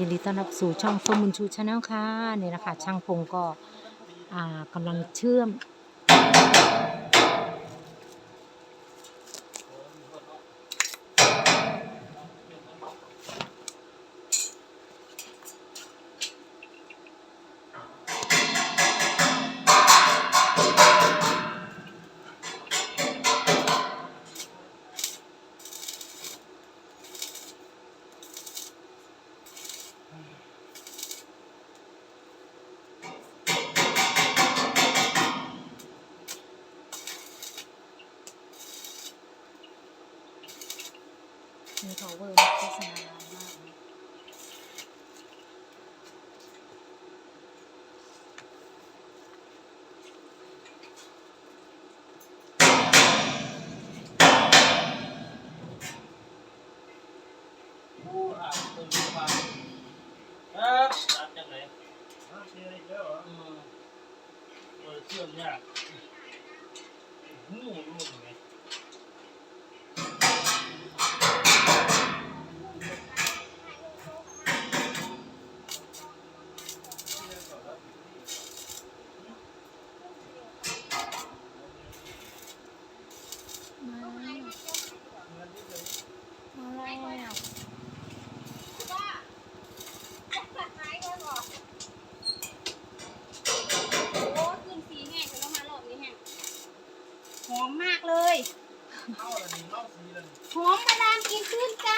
ยินดีต้อนรับสู่ช่องเฟิร์มบุญชูชาแนลค่ะนี่นะคะช่างพงก็กำลังเชื่อม มี power โฆษณานานมากนะครับตัดจังไหนเชื่อเยอะอืมเออเชื่อยากหูรุ่นไง ห อมมากเลยเข้าอะไรนี่เข้าสีเลยหอมมาดามกินชื่นใจ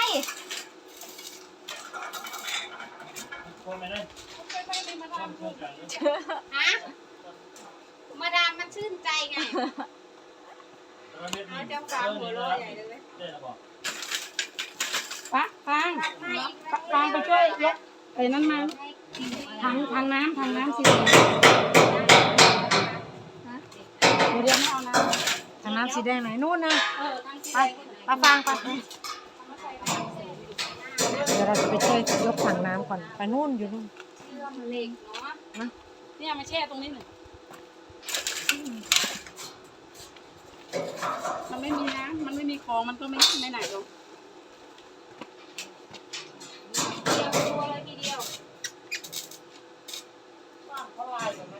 พอไหมเนี่ยต้องช่วยกันนะฮะมาดามมันชื่นใจไงแล้วเม็ดนี้เอาเจ้าฟ้าหัวเรอใหญ่เลยได้แล้วบอกปะฟางฟางไปช่วยยกไอ้นั้นมาทางทางน้ำทางน้ำสิเดี๋ยวไม่เอาน้ำ ทางน้ำสีแดงไหนนู่นนะเออทางที่ไปปาฟางไปเดี๋ยวเราจะไปช่วยยกถังน้ำก่อนไปนู่นอยู่นู่นเชื่อมเหล็กเนาะเนี่ยมาแช่ตรงนี้หน่อยมันไม่มีน้ำมันไม่มีของมันก็ไม่ไม่ไหนหรอกเดียวตัวเลยทีเดียวเขาลายกันไหม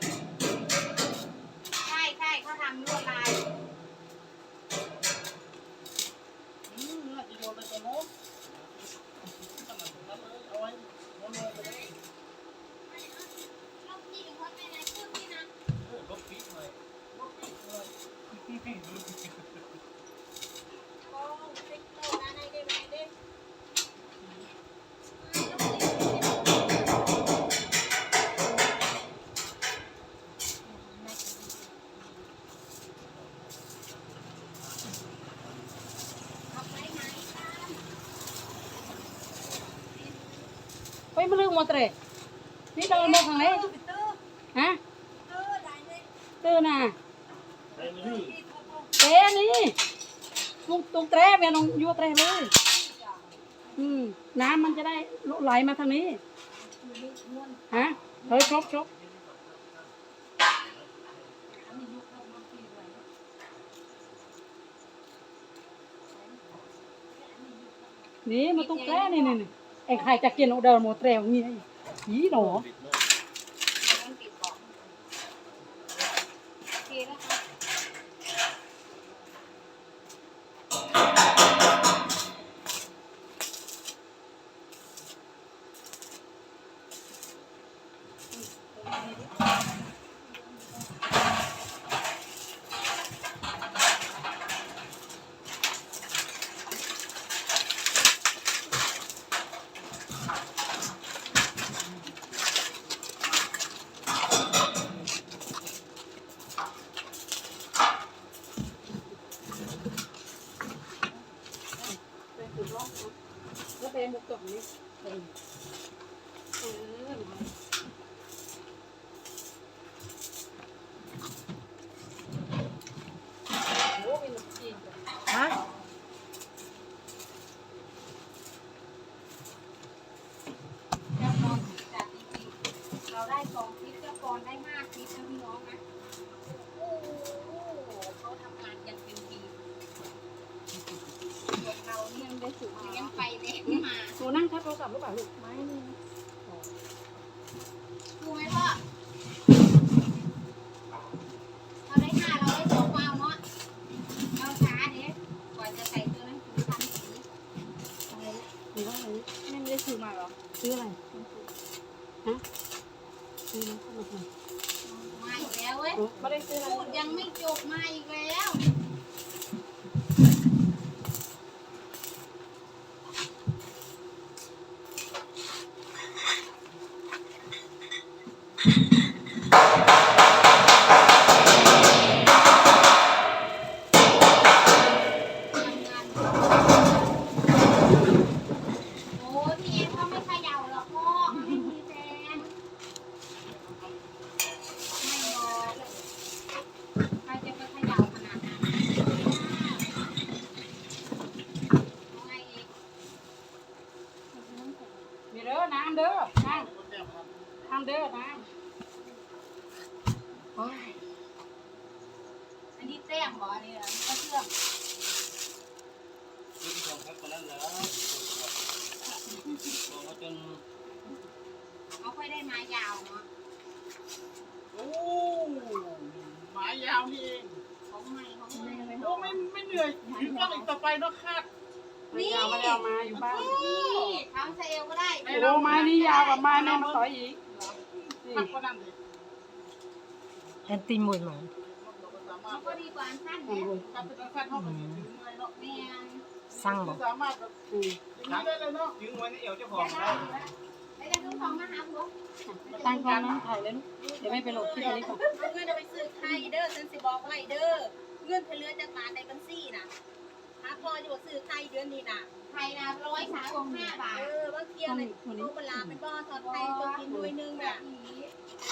ใช่ใช่เขาทำลวดลาย อืมน่าจะโยนไปตรงโน้นขนาดตรงนั้นเลยเอาไว้โน้นเลยไปเลย ลบนี่กับคนในในชื่อนี่นะ เออลบปิดหน่อยลบปิดหน่อย โอ้ติ๊กเตอร์นะใน ได้ไหมเด้เอาไปไหนกันเฮ้ยมันลืมหมดเลยนี่เรามองทางไหนฮะตื้อน่ะไปมาดื้อเต้นี่ลุงตุงแตรแม่ลงยัวแตรเลย อืม น้ำมันจะได้ไหลมาทางนี้ ฮะ เฮ้ยชกชกนี่มาตุงแตรนี่นี่นี่ไอ้ใครจะกินเอาเดินโมเตรงี้ยี่หนอ ปิดเลย ต้องปิดบอกโอเคนะคะ แล้วเป็นบุกตกนี้เออเออ โอ้เป็นลูกจีน ฮะเจ้าปอนจัดจริงๆเราได้สองคลิปเจ้าปอนได้ห้าคลิปนะพี่น้องนะ โอ้โหเขาทำงานกันเป็นทีม เราเนี่ยได้สูงยังไปเด็กมาหนูนั่งทับโทรศัพท์หรือเปล่าลูกไม้นี่ดูไหมพ่อเราได้ห้าเราได้สองวาวเนาะเราช้าเด็กก่อนจะใส่ตัวหนั้นคือทำสี หรือว่าอะไร ไม่ได้ซื้อมาหรอ ซื้ออะไรฮะซื้อน้ำข้าวมาทำ มาอีกแล้วเว้ย ไม่ได้ซื้ออะไร พูดยังไม่จบมาอีกแล้ว โอ้ยพี่เอ็มเขาไม่เขย่าหรอกพ่อเขาไม่มีแฟนไม่หรอกใครจะไปเขย่าขนาดนั้นเอาไงอีก มีเด้อน้ำเด้อน้ำน้ำเด้อน้ำโอ้ย อันนี้แต้มบ่อันนี้เหรอก็เชื่อมซื้อของครับคนนั้นแล้วบอกว่าจนเอาค่อยได้ไม้ยาวเนาะโอ้หมายยาวนี่เองของใหม่ของใหม่โอ้ไม่ไม่เหนื่อยถึงต้องอีกต่อไปเนาะคาดไม่ยาวไม่ได้เอามาอยู่บ้านนี่ทำเซลก็ได้โอ้ไม้นี้ยาวกว่าไม้แม่มาต่อยอีกนี่คา มันก็ดีกว่าอันสั้นเนี่ยโหคาเป็นคาดเท่ากันถึงเมื่อยเนาะแม่นสร้างบอกสามารถแบบอืมอย่างนี้ได้เลยเนาะถึงวันนี้เอวเจ้าของได้ได้แล้วจะดูของมาหาผัวตั้งกล้องนั้นถ่ายเลยลูกเดี๋ยวไม่ไปหลดคลิปอันนี้ก่อนเงินเอาไปซื้อไข่เด้อฉันสิบอกไว้เด้อเงินเพลือจากมาในบัญชีน่ะหาพออยู่ซื้อไข่เดือนนี้น่ะไข่น่ะร้อยสามสิบห้าบาทเออว่าเกียร์เลยลูกเวลาเป็นบ่อทอดไข่ตัวกินด้วยนึงน่ะ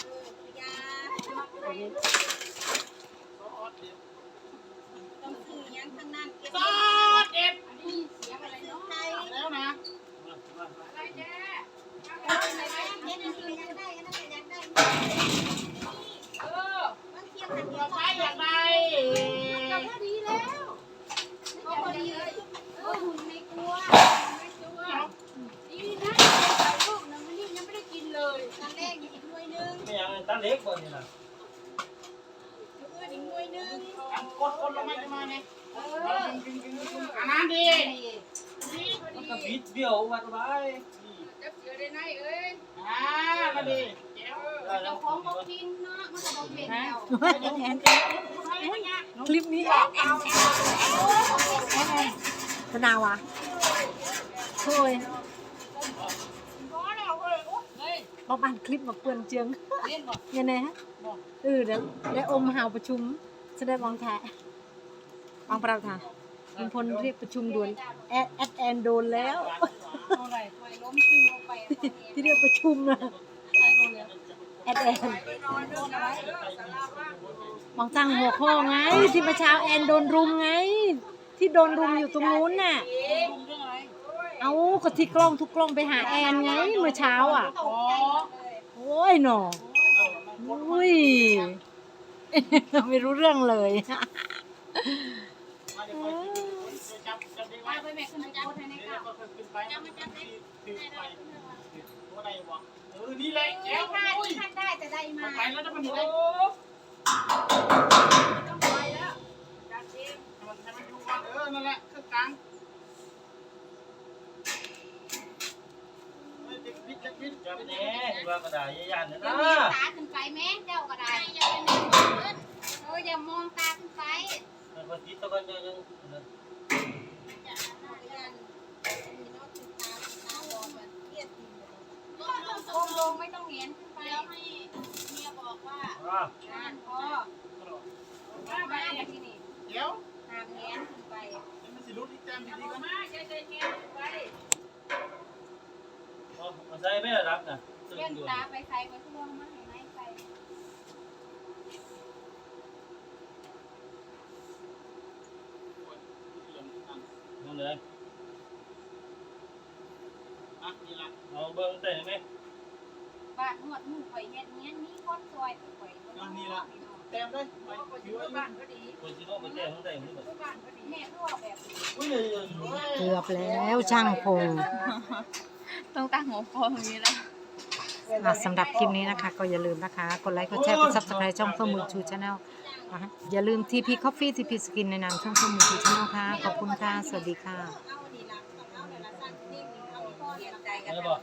เออยา อันนี้ ซอสเด็ด ต้องซื้อหยังทั้งนั้นเก็บซอสเด็ดเสียอะไรเนาะไข่แล้วนะอะไรแจ้อะไรไหมเย็นนี่ยังได้ยังได้ยังได้เออมันเทียมกันเดียต่อวไปไปอยากได้ก็พอดีแล้วก็พอดีเลยเออหุ่นในครัวในครัวดีนะถ่ายรูปนะมันนี่ยังไม่ได้กินเลยตอนแรกอีกหน่วยนึงไม่ยังตั้งเล็กกว่านี่นะ เพื่อนอีกหน่วยนึง อันกดกดลงมาจะมาเนี่ย เอ เอ อ ออันนั้นดี มันก็บิดเบี้ยวมาสบายจะเสือได้ไหนเอ้ยอ่ามาดีเจ๋วเจ้าของบอกกินเนาะมันก็บอกเป็นแล้วคลิปนี้พนาวะโอ้ยบอกอ่านคลิปมาเปื่อนเจียงเล่นบอกยังไงฮะเออเดี๋ยวได้อมหาวประชุมจะได้วางแทะวางประธาน ลุงพลเรียกประชุมด่วนแอดแอดแอนโดนแล้วเอาอะไรปล่อยล้มขึ้นลงไปที่เรียกประชุมนะใครโดนแล้วแอดแอนนอนโดนอะไรมองตั้งหัวข้อไง ที่เมื่อเช้าแอนโดนรุมไง ที่โดนรุมอยู่ตรงนู้นน่ะรุมเรื่องอะไรเอาก็ที่กล้องทุกกล้องไปหาแอนไงเมื่อเช้าอะตกใจเลยโอ้ยหนออุ้ยไม่รู้เรื่องเลยมาเดี๋ยวไป จับจับได้ไหมเอาไปแม่ขึ้นมาจับให้ในเดี๋ยวเก่าก็ขึ้นไปจับมาจับให้ถือในไปเราตัวใดวะเออนี่แหละแจ๋วท่าโอ้ยท่านได้แต่ได้มาไปแล้วจะมันอยู่ได้ต้องไปแล้วจัดเองมันให้มันอยู่ก่อนเออนั่นแหละเครื่องกลางเออเด็กพิษเด็กพิษจับแน่ว่ากระดาษยันนะอย่านะมองตาขึ้นไปแม่เจ้าก็ได้อย่าเป็นเด็กเกินเอออย่ามองตาขึ้นไปมันก็ติดตะกันยัง อย่าหน้าเรียนมีนอกขึ้นตาตาบอดแบบเครียดจริง ก้มลงไม่ต้องเห็นขึ้นไปแล้วให้เมียบอกว่าอ่างานพอว่ามาแบบที่นี่เดี๋ยวหามเห็นขึ้นไปนี่มันสิรุดอีกแต้มดีๆก่อนมาใจใจแค่ขึ้นไปมาใส่ไม่รับนะตึงเล่นด่วนตาไปใส่ไปทั่วมาให้ไหนใส่นั่นเลยอะนี่ละเอาเบิ้งเตะไหม บาดนวดมือข่อยเฮ็ดเนี้ยมีคนซอยข่อยแต้มเลยไปถือไว้บ้านคนที่เขาไปเตะเขาเตะมันแบบแม่ก็แบบอุ้ยเลยเกือบแล้วช่างพงต้องตั้งหัวโพอย่างนี้แล้วอะสำหรับคลิปนี้นะคะ ก็อย่าลืมนะคะ กดไลค์ กดแชร์ กด subscribe ช่องเฟื่องมือชูชาแนลอย่าลืม TP Coffee TP Skin ในนามช่องเฟื่องมือชูชาแนลค่ะ ขอบคุณค่ะ สวัสดีค่ะ เอาอันนี้ละต้องเอาเดี๋ยวละสั่งนิ่มเอาพ่อเรียนใจกัน แล้วนะบอก